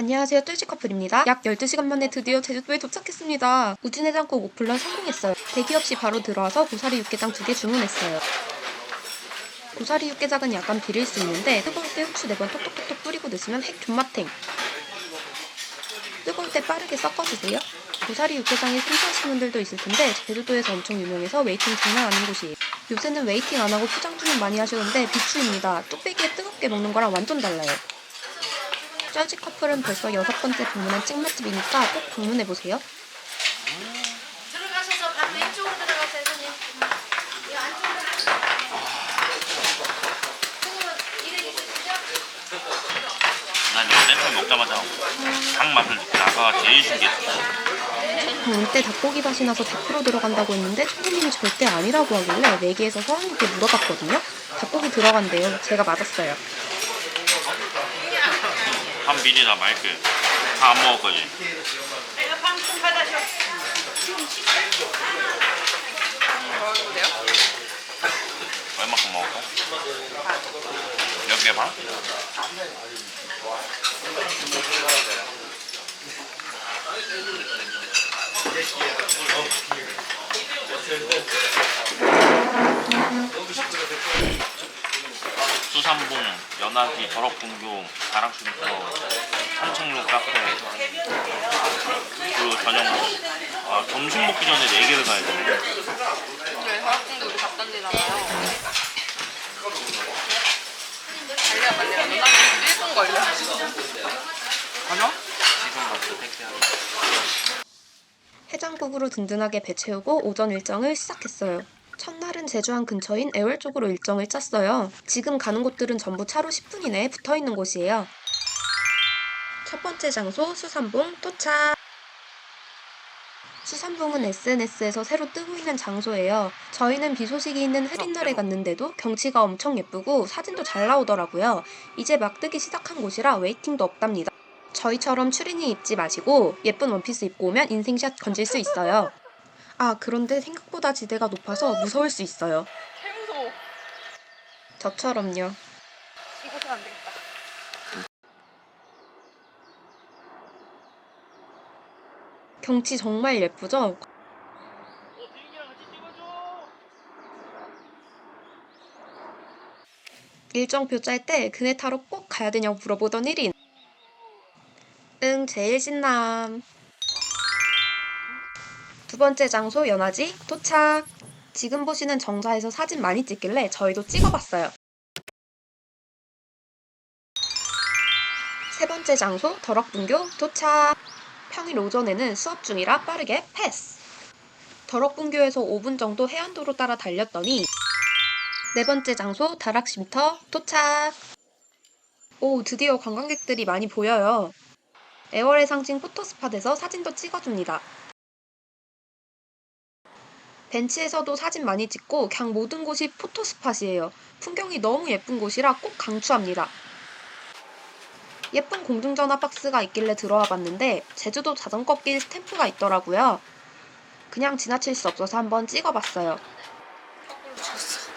안녕하세요 뜰지 커플입니다. 약 12시간 만에 드디어 제주도에 도착했습니다. 우진해장국 오플런 성공했어요. 대기 없이 바로 들어와서 고사리 육개장 두 개 주문했어요. 고사리 육개장은 약간 비릴 수 있는데 뜨거울 때 후추 4번 톡톡톡톡 뿌리고 드시면 핵 존맛탱. 뜨거울 때 빠르게 섞어주세요. 고사리 육개장이 생소하신 분들도 있을 텐데 제주도에서 엄청 유명해서 웨이팅 장난 아닌 곳이에요. 요새는 웨이팅 안 하고 포장 주문 많이 하시는데 비추입니다. 뚝배기에 뜨겁게 먹는 거랑 완전 달라요. 쩔지 커플은 벌써 여섯 번째 방문한 찍맛집이니까 꼭 방문해보세요. 들어가셔서 반대 이쪽으로 들어가세요, 손님. 이 안쪽으로. 손님은 일행 있으시죠? 난 이거 맨처음 먹자마자 닭 맛을 느끼 아까 제일 신기했어. 방문 때 닭고기 맛이 나서 100% 들어간다고 했는데 총무님이 절대 아니라고 하길래 내기에서 서원님께 물어봤거든요. 닭고기 들어간대요. 제가 맞았어요. 한 미리 다 말게. 다 안 먹을 거지. 내가 방금 받아줘. 얼마큼 먹을까? 몇개 반? 수산봉, 연하기, 더럽분교, 다락쉼터, 삼청로 카페 그리고 저녁 아 점심 먹기 전에 네 개를 가야 되네 저희 화학공도 우리 갔던 데잖아요. 달려 빨리 안 나면 1분 걸려. 하나? 지금 가서 택배하고 해장국으로 든든하게 배 채우고 오전 일정을 시작했어요. 첫날은 제주항 근처인 애월 쪽으로 일정을 짰어요. 지금 가는 곳들은 전부 차로 10분 이내에 붙어 있는 곳이에요. 첫 번째 장소 수산봉 도착. 수산봉은 SNS에서 새로 뜨고 있는 장소예요. 저희는 비 소식이 있는 흐린 날에 갔는데도 경치가 엄청 예쁘고 사진도 잘 나오더라고요. 이제 막 뜨기 시작한 곳이라 웨이팅도 없답니다. 저희처럼 추리닝 입지 마시고 예쁜 원피스 입고 오면 인생샷 건질 수 있어요. 아, 그런데 생각보다 지대가 높아서 무서울 수 있어요. 개 무서워. 저처럼요. 이곳은 안 되겠다. 경치 정말 예쁘죠? 일정표 짤 때 그네 타러 꼭 가야 되냐고 물어보던 1인. 응, 제일 신남. 두 번째 장소 연화지 도착. 지금 보시는 정자에서 사진 많이 찍길래 저희도 찍어봤어요. 세 번째 장소 덕럭분교 도착. 평일 오전에는 수업 중이라 빠르게 패스. 덕럭분교에서 5분 정도 해안도로 따라 달렸더니 네 번째 장소 다락쉼터 도착. 오, 드디어 관광객들이 많이 보여요. 애월의 상징 포토스팟에서 사진도 찍어줍니다. 벤치에서도 사진 많이 찍고 그냥 모든 곳이 포토스팟이에요. 풍경이 너무 예쁜 곳이라 꼭 강추합니다. 예쁜 공중전화 박스가 있길래 들어와 봤는데 제주도 자전거길 스탬프가 있더라고요. 그냥 지나칠 수 없어서 한번 찍어봤어요. 거꾸로 쳤어.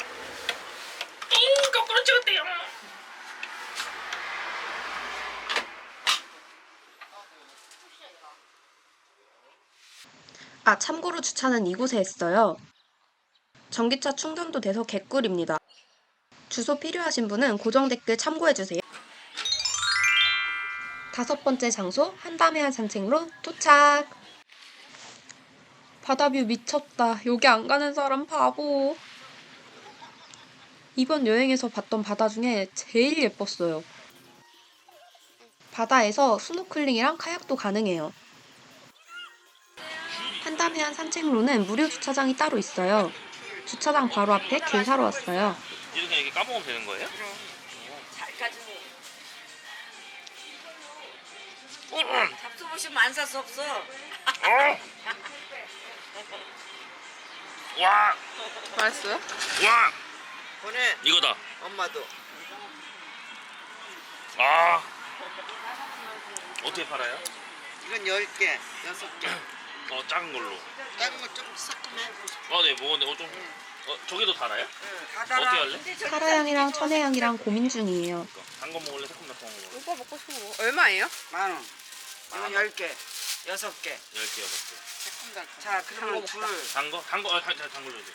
거꾸로 찍었대요 아, 참고로 주차는 이곳에 했어요. 전기차 충전도 돼서 개꿀입니다. 주소 필요하신 분은 고정 댓글 참고해주세요. 다섯 번째 장소, 한담해안 산책로 도착! 바다뷰 미쳤다. 여기 안 가는 사람 바보. 이번 여행에서 봤던 바다 중에 제일 예뻤어요. 바다에서 스노클링이랑 카약도 가능해요. 한담해안 산책로는 무료 주차장이 따로 있어요. 주차장 바로 앞에 길 사러 왔어요. 이렇게 이렇게 까먹으면 되는 거예요? 잡수 보시면 안 살 수 없어. 와! 맛있어요? 와! 보내 이거다 엄마도 아 어떻게 팔아요? 이건 10개 6개 어 작은 걸로 작은 거좀 싹하네 아네 먹었네 어 좀 어, 저기도 달아요? 응, 다 어떻게 달아 할래? 카라향이랑 천혜향이랑 고민 중이에요. 단거 먹을래? 새콤달콤한 거 먹을래? 오빠 먹고 싶은 거. 얼마예요? 만 원. 이건 열 개, 여섯 개. 10개, 6개. 자, 그러면 둘 단 거? 단 거? 아, 단, 단, 단거 줘야 돼.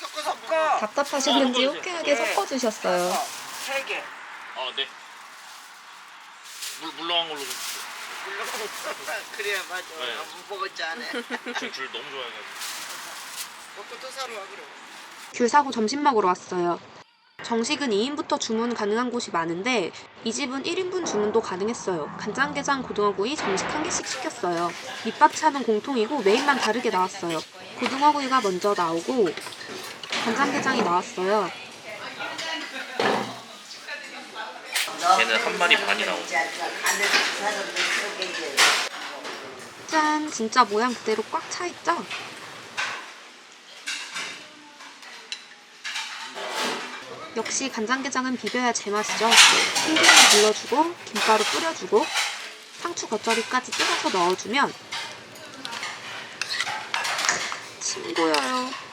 섞어 섞어. 답답하셨는지 어, 호쾌하게 네. 섞어주셨어요. 세 개. 아, 네. 물, 물렁한 걸로 좀 주세요. 그래야 맞아. 네. 못 먹었지 않아. 지금 줄 너무 좋아해가지고. 먹고 또 사러 와 그럼. 귤 사고 점심 먹으러 왔어요. 정식은 2인부터 주문 가능한 곳이 많은데 이 집은 1인분 주문도 가능했어요. 간장게장 고등어구이 정식 한 개씩 시켰어요. 밑반찬은 공통이고 메인만 다르게 나왔어요. 고등어구이가 먼저 나오고 간장게장이 나왔어요. 걔는 한 마리 반이 나오고. 짠! 진짜 모양 그대로 꽉 차 있죠? 역시 간장게장은 비벼야 제맛이죠. 참기름 불러주고 김가루 뿌려주고 상추 겉절이까지 뜯어서 넣어주면 침 고여요.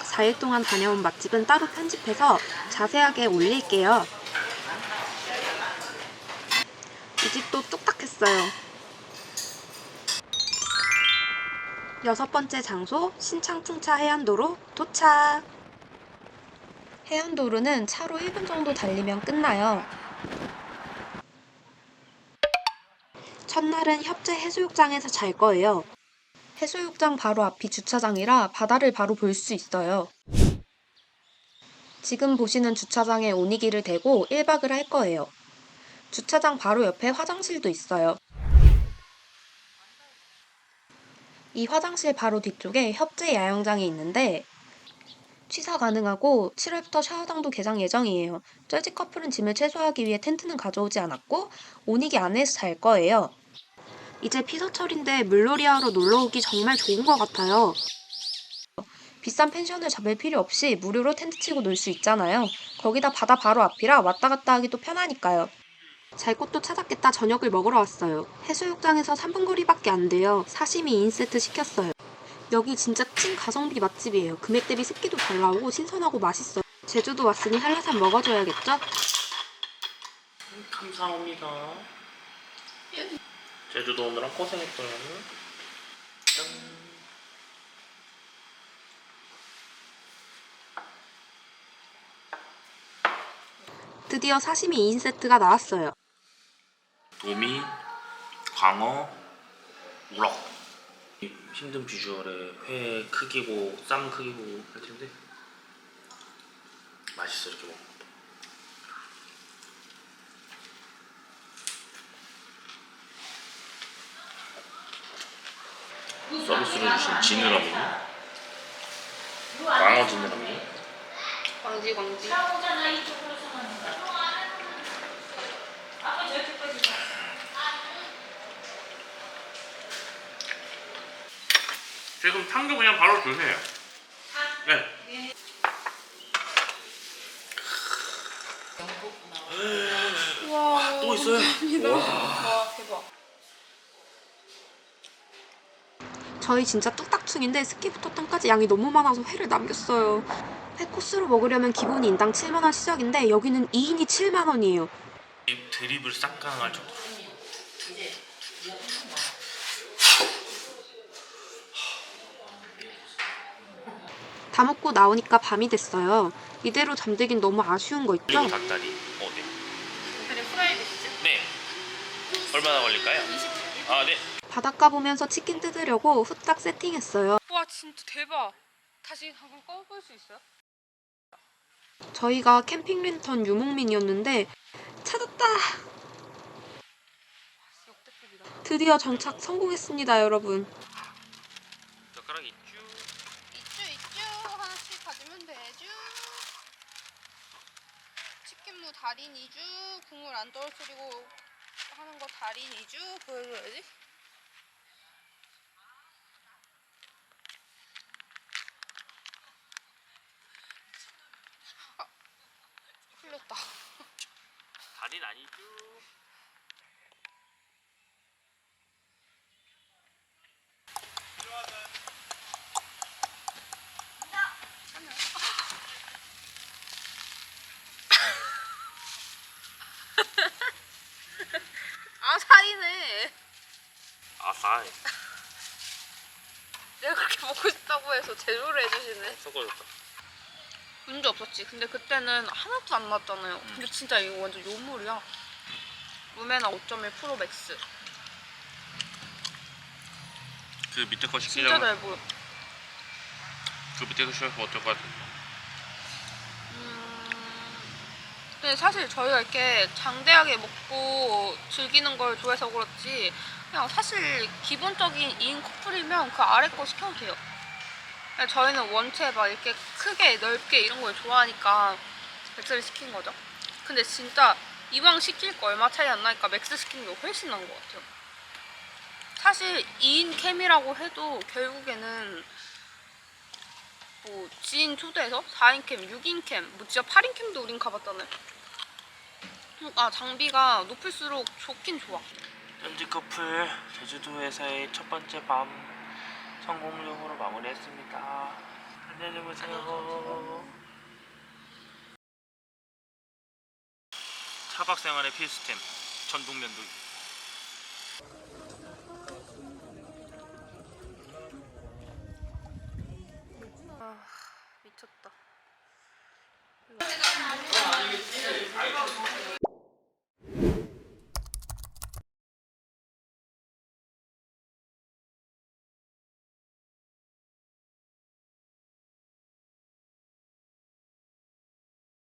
3박 4일 동안 다녀온 맛집은 따로 편집해서 자세하게 올릴게요. 이 집도 뚝딱했어요. 여섯 번째 장소 신창풍차 해안도로 도착. 해안도로는 차로 1분 정도 달리면 끝나요. 첫날은 협재 해수욕장에서 잘 거예요. 해수욕장 바로 앞이 주차장이라 바다를 바로 볼 수 있어요. 지금 보시는 주차장에 오니기를 대고 1박을 할 거예요. 주차장 바로 옆에 화장실도 있어요. 이 화장실 바로 뒤쪽에 협재 야영장이 있는데 취사 가능하고 7월부터 샤워장도 개장 예정이에요. 쩔지 커플은 짐을 최소화하기 위해 텐트는 가져오지 않았고 오니기 안에서 잘 거예요. 이제 피서철인데 물놀이 하러 놀러 오기 정말 좋은 것 같아요. 비싼 펜션을 잡을 필요 없이 무료로 텐트 치고 놀 수 있잖아요. 거기다 바다 바로 앞이라 왔다 갔다 하기도 편하니까요. 잘 곳도 찾았겠다 저녁을 먹으러 왔어요. 해수욕장에서 3분 거리밖에 안 돼요. 사시미 2인 세트 시켰어요. 여기 진짜 찐 가성비 맛집이에요. 금액 대비 습기도 잘 나오고 신선하고 맛있어요. 제주도 왔으니 한라산 먹어줘야겠죠? 감사합니다. 제주도 오느라 고생했어요. 짠. 드디어 사시미 2인 세트가 나왔어요. 도미, 광어, 우럭. 이 힘든 비주얼에 회 크기고 쌈 크기고 할 텐데 맛있어 이렇게 먹으면. 서비스로 주신 지느러미, 광어 지느러미, 광지 광지. 지금 탕도 그냥 바로 주세요. 네. 와. 또 있어요. 와 대박. 저희 진짜 뚝딱충인데 스키부터 땅까지 양이 너무 많아서 회를 남겼어요. 회 코스로 먹으려면 기본이 인당 7만원 시작인데 여기는 2인이 7만원이에요. 이 드립을 싹 가능할 정도. 다 먹고 나오니까 밤이 됐어요. 이대로 잠들긴 너무 아쉬운 거 있죠? 그리고 닭다리. 어, 네. 그래 프라이 드시죠? 네. 얼마나 걸릴까요? 20분. 아, 네. 바닷가 보면서 치킨 뜯으려고 후딱 세팅했어요. 와 진짜 대박. 다시 한번 꺼볼 수 있어요? 저희가 캠핑 랜턴 유목민이었는데 찾았다! 드디어 정착 성공했습니다, 여러분. 젓가락 있죠? 있죠 있죠 하나씩 가지면 되죠 치킨무 달인 2주 국물 안 떨어뜨리고 하는 거 달인 2주 보여줘야지 아, 흘렸다 달인 아니죠? 그렇게 먹고 싶다고 해서 제조를 해주시네. 섞어줬다. 문제 없었지. 근데 그때는 하나도 안 나왔잖아요. 근데 진짜 이거 완전 요물이야. 무메나 5.1 프로 맥스. 그 밑에 거 진짜 시키자고. 잘 보여. 그 밑에 거 시켜서 어쩔 것 같아. 음, 근데 사실 저희가 이렇게 장대하게 먹고 즐기는 걸 좋아해서 그렇지 그냥 사실 기본적인 2인 커플이면 그 아래 거 시켜도 돼요. 저희는 원체 막 이렇게 크게 넓게 이런 걸 좋아하니까 맥스를 시킨 거죠. 근데 진짜 이왕 시킬 거 얼마 차이 안 나니까 맥스 시키는 게 훨씬 나은 것 같아요. 사실 2인 캠이라고 해도 결국에는 뭐 지인 초대해서 4인 캠, 6인 캠, 뭐 진짜 8인 캠도 우린 가봤잖아요. 아 장비가 높을수록 좋긴 좋아. 현지 커플 제주도에서의 첫 번째 밤 성공적으로 마무리했습니다. 안녕히 주무세요. 차박 생활의 필수템 전동 면도기.